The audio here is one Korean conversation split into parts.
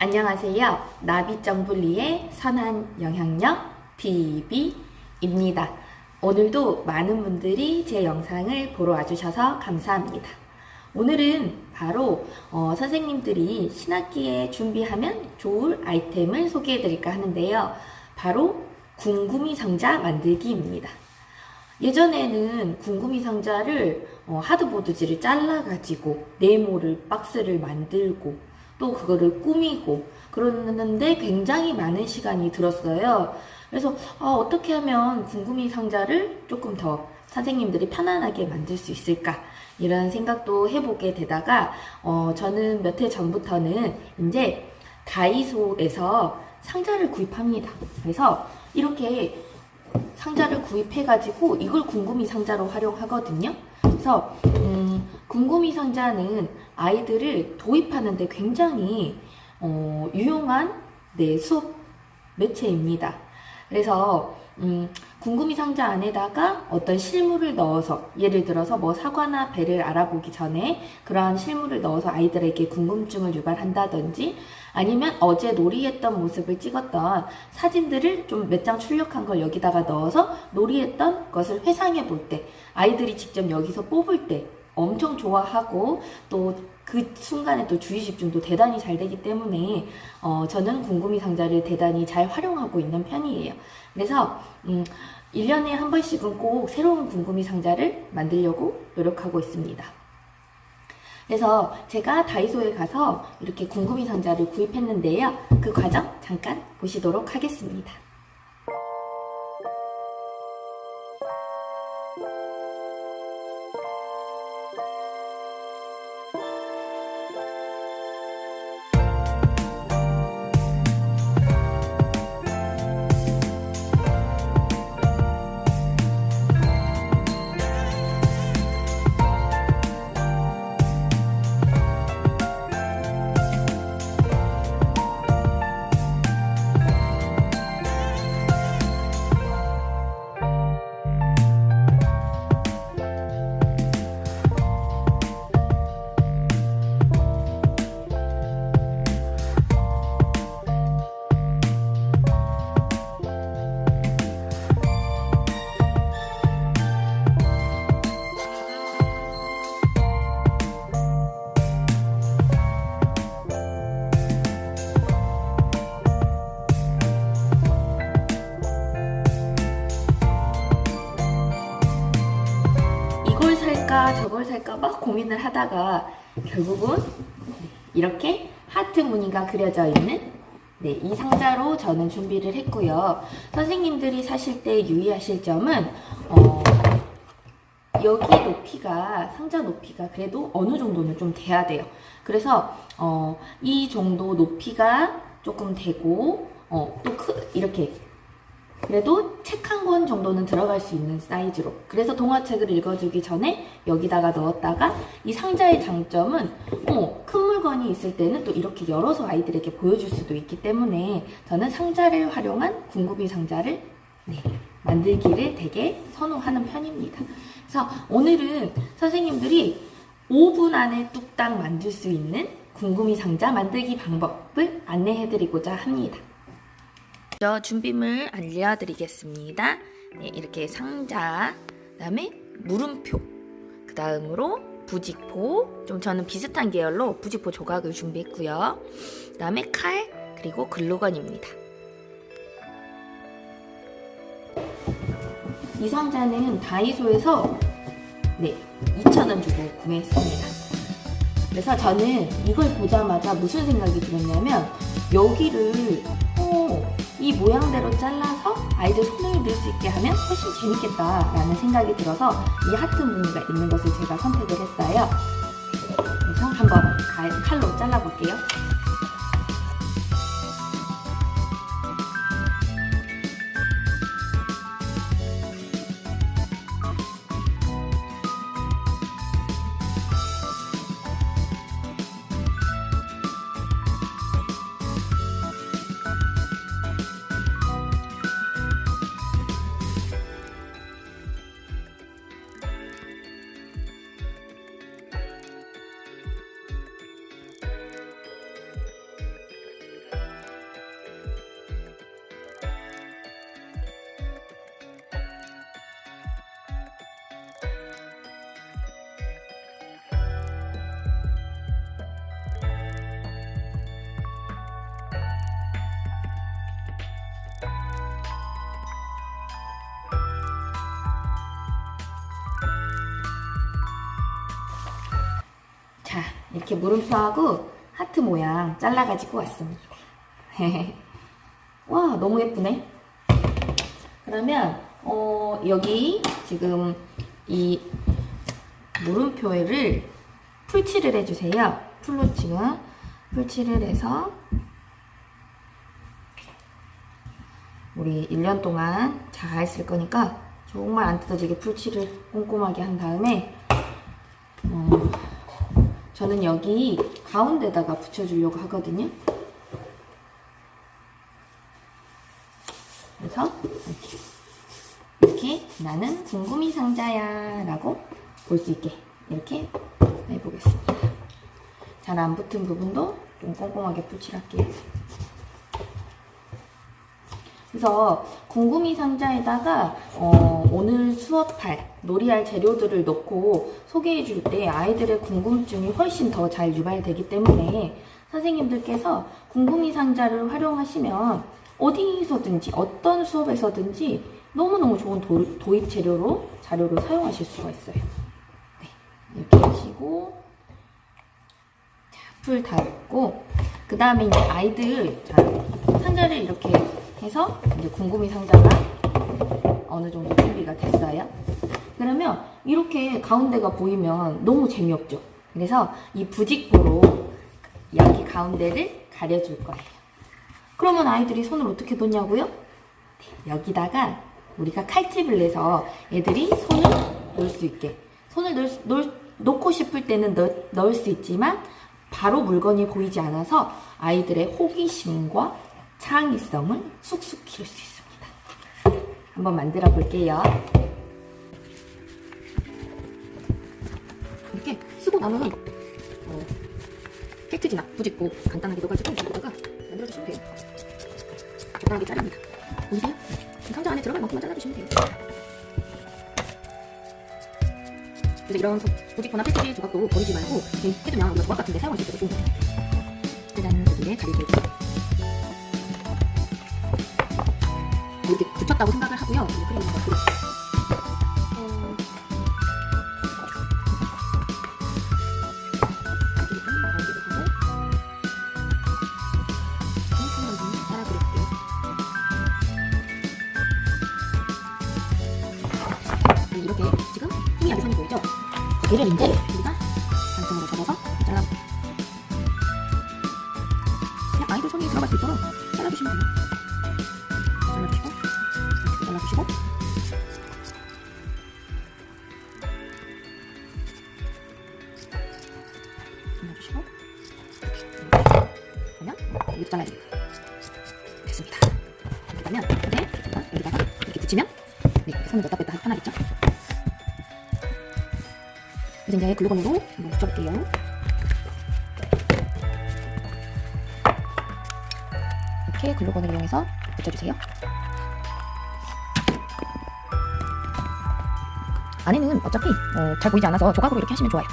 안녕하세요. 나비정블리의 선한 영향력 TV입니다. 오늘도 많은 분들이 제 영상을 보러 와주셔서 감사합니다. 오늘은 바로 어, 선생님들이 신학기에 준비하면 좋을 아이템을 소개해 드릴까 하는데요. 바로 궁금이 상자 만들기입니다. 예전에는 궁금이 상자를 어, 하드보드지를 잘라가지고 네모를 박스를 만들고 또 그거를 꾸미고 그러는데 굉장히 많은 시간이 들었어요. 그래서 어, 떻게 하면 궁금이 상자를 조금 더 선생님들이 편안하게 만들 수 있을까 이런 생각도 해보게 되다가 어, 저는 몇 해 전부터는 이제 다이소에서 상자를 구입합니다. 그래서 이렇게 상자를 구입해가지고 이걸 궁금이 상자로 활용하거든요. 그래서 음, 궁금이 상자는 아이들을 도입하는데 굉장히 어, 유용한 네, 수업 매체입니다. 그래서 음, 궁금이 상자 안에다가 어떤 실물을 넣어서 예를 들어서 뭐 사과나 배를 알아보기 전에 그러한 실물을 넣어서 아이들에게 궁금증을 유발한다든지 아니면 어제 놀이했던 모습을 찍었던 사진들을 좀 몇 장 출력한 걸 여기다가 넣어서 놀이했던 것을 회상해 볼 때 아이들이 직접 여기서 뽑을 때 엄청 좋아하고 또 그 순간에 또 주의 집중도 대단히 잘 되기 때문에 어, 저는 궁금이 상자를 대단히 잘 활용하고 있는 편이에요. 그래서 음, 1년에 한 번씩은 꼭 새로운 궁금이 상자를 만들려고 노력하고 있습니다. 그래서 제가 다이소에 가서 이렇게 궁금이 상자를 구입했는데요. 그 과정 잠깐 보시도록 하겠습니다. 살까 저걸 살까 막 고민을 하다가 결국은 이렇게 하트 무늬가 그려져 있는 네, 이 상자로 저는 준비를 했고요. 선생님들이 사실 때 유의하실 점은 어, 여기 높이가 상자 높이가 그래도 어느 정도는 좀 돼야 돼요. 그래서 어, 이 정도 높이가 조금 되고 어, 또 크, 이렇게 그래도 책 한 권 정도는 들어갈 수 있는 사이즈로. 그래서 동화책을 읽어주기 전에 여기다가 넣었다가 이 상자의 장점은 어, 큰 물건이 있을 때는 또 이렇게 열어서 아이들에게 보여줄 수도 있기 때문에 저는 상자를 활용한 궁금이 상자를 네, 만들기를 되게 선호하는 편입니다. 그래서 오늘은 선생님들이 5분 안에 뚝딱 만들 수 있는 궁금이 상자 만들기 방법을 안내해드리고자 합니다. 먼저 준비물 알려드리겠습니다. 네, 이렇게 상자, 그 다음에 물음표, 그 다음으로 부직포, 좀 저는 비슷한 계열로 부직포 조각을 준비했고요. 그 다음에 칼 그리고 글루건입니다. 이 상자는 다이소에서 네 2,000원 주고 구매했습니다. 그래서 저는 이걸 보자마자 무슨 생각이 들었냐면 여기를 어, 이 모양대로 잘라서 아이들 손을 넣을 수 있게 하면 훨씬 재밌겠다라는 생각이 들어서 이 하트 무늬가 있는 것을 제가 선택을 했어요. 그래서 한번 가- 칼로 잘라볼게요. 이렇게 물음표하고 하트 모양 잘라가지고 왔습니다. 와, 너무 예쁘네. 그러면, 어, 여기 지금 이 물음표를 풀칠을 해주세요. 풀로 지금 풀칠을 해서 우리 1년 동안 잘 쓸 거니까 정말 안 뜯어지게 풀칠을 꼼꼼하게 한 다음에 어, 저는 여기 가운데다가 붙여주려고 하거든요. 그래서 이렇게, 이렇게 나는 궁금이 상자야 라고 볼 수 있게 이렇게 해보겠습니다. 잘 안 붙은 부분도 좀 꼼꼼하게 풀칠할게요. 그래서 궁금이 상자에다가 어, 오늘 수업할 놀이할 재료들을 넣고 소개해 줄 때 아이들의 궁금증이 훨씬 더 잘 유발되기 때문에 선생님들께서 궁금이 상자를 활용하시면 어디서든지 어떤 수업에서든지 너무너무 좋은 도, 도입 재료로 자료로 사용하실 수가 있어요. 네, 이렇게 하시고 자, 풀 닫고 그 다음에 이제 아이들 자, 상자를 이렇게 해서 이제 궁금이 상자가 어느 정도 준비가 됐어요. 그러면 이렇게 가운데가 보이면 너무 재미없죠. 그래서 이 부직포로 여기 가운데를 가려줄 거예요. 그러면 아이들이 손을 어떻게 놓냐고요? 네, 여기다가 우리가 칼집을 내서 애들이 손을 놓을 수 있게 손을 놓을, 수- 놓을- 놓고 싶을 때는 넣, 넣을 수 있지만 바로 물건이 보이지 않아서 아이들의 호기심과 창의성을 쑥쑥 키울 수 있습니다. 한번 만들어 볼게요. 이렇게 쓰고 남은 어, 팩트지나 부직고 간단하게 넣어가지고 여기다가 만들어주시면 돼요. 적당하게 자릅니다. 보이세요? 이 상자 안에 들어갈 만큼만 잘라주시면 돼요. 그래서 이런 소- 부직포나 팩트지 조각도 버리지 말고 이렇게 해두면 우리가 조각 같은 데 사용할 수 거예요. 짜잔, 이게 가리개. 붙였다고 생각을 하고요. 넣고 어, 이렇게 지금 희미하게 선이 보이죠? 얘를 이제 이렇게 잘라야 됩니다 됐습니다 그러면 이제 제가 여기다가 이렇게 붙이면 네, 이렇게 손을 넣다 뺐다 하기 편하겠죠? 그래서 이제 글루건으로 한번 붙여볼게요. 이렇게 글루건을 이용해서 붙여주세요. 안에는 어차피 어, 잘 보이지 않아서 조각으로 이렇게 하시면 좋아요.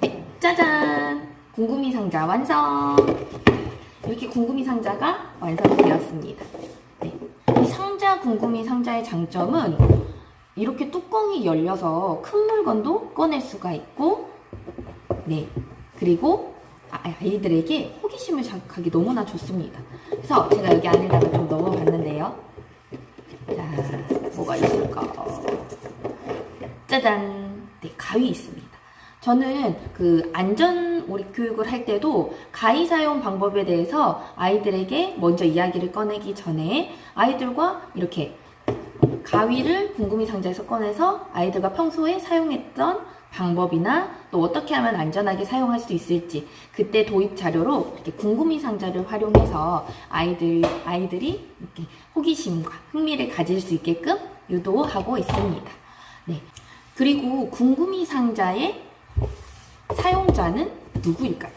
네, 짜잔! 궁금이 상자 완성! 이렇게 궁금이 상자가 완성이 되었습니다. 네, 이 상자 궁금이 상자의 장점은 이렇게 뚜껑이 열려서 큰 물건도 꺼낼 수가 있고, 네, 그리고 아- 아이들에게 호기심을 자극하기 너무나 좋습니다. 그래서 제가 여기 안에다가 좀 넣어봤는데요. 자, 뭐가 있을까? 짜잔! 네, 가위 있습니다. 저는 그 안전 우리 교육을 할 때도 가위 사용 방법에 대해서 아이들에게 먼저 이야기를 꺼내기 전에 아이들과 이렇게 가위를 궁금이 상자에서 꺼내서 아이들과 평소에 사용했던 방법이나 또 어떻게 하면 안전하게 사용할 수 있을지 그때 도입 자료로 이렇게 궁금이 상자를 활용해서 아이들 아이들이 이렇게 호기심과 흥미를 가질 수 있게끔 유도하고 있습니다. 네. 그리고 궁금이 상자의 사용자는 누구일까요?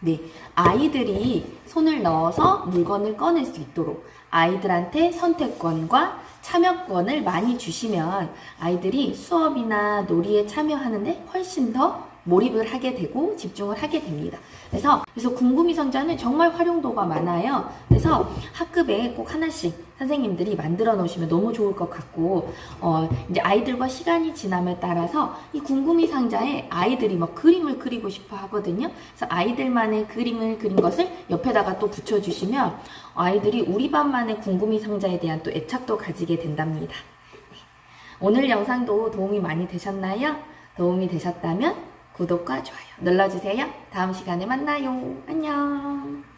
네, 아이들이 손을 넣어서 물건을 꺼낼 수 있도록 아이들한테 선택권과 참여권을 많이 주시면 아이들이 수업이나 놀이에 참여하는데 훨씬 더 몰입을 하게 되고 집중을 하게 됩니다. 그래서 그래서 궁금이 상자는 정말 활용도가 많아요. 그래서 학급에 꼭 하나씩 선생님들이 만들어 놓으시면 너무 좋을 것 같고 어 이제 아이들과 시간이 지남에 따라서 이 궁금이 상자에 아이들이 막 그림을 그리고 싶어 하거든요. 그래서 아이들만의 그림을 그린 것을 옆에다가 또 붙여 주시면 아이들이 우리 반만의 궁금이 상자에 대한 또 애착도 가지게 된답니다. 오늘 영상도 도움이 많이 되셨나요? 도움이 되셨다면 구독과 좋아요 눌러주세요. 다음 시간에 만나요. 안녕.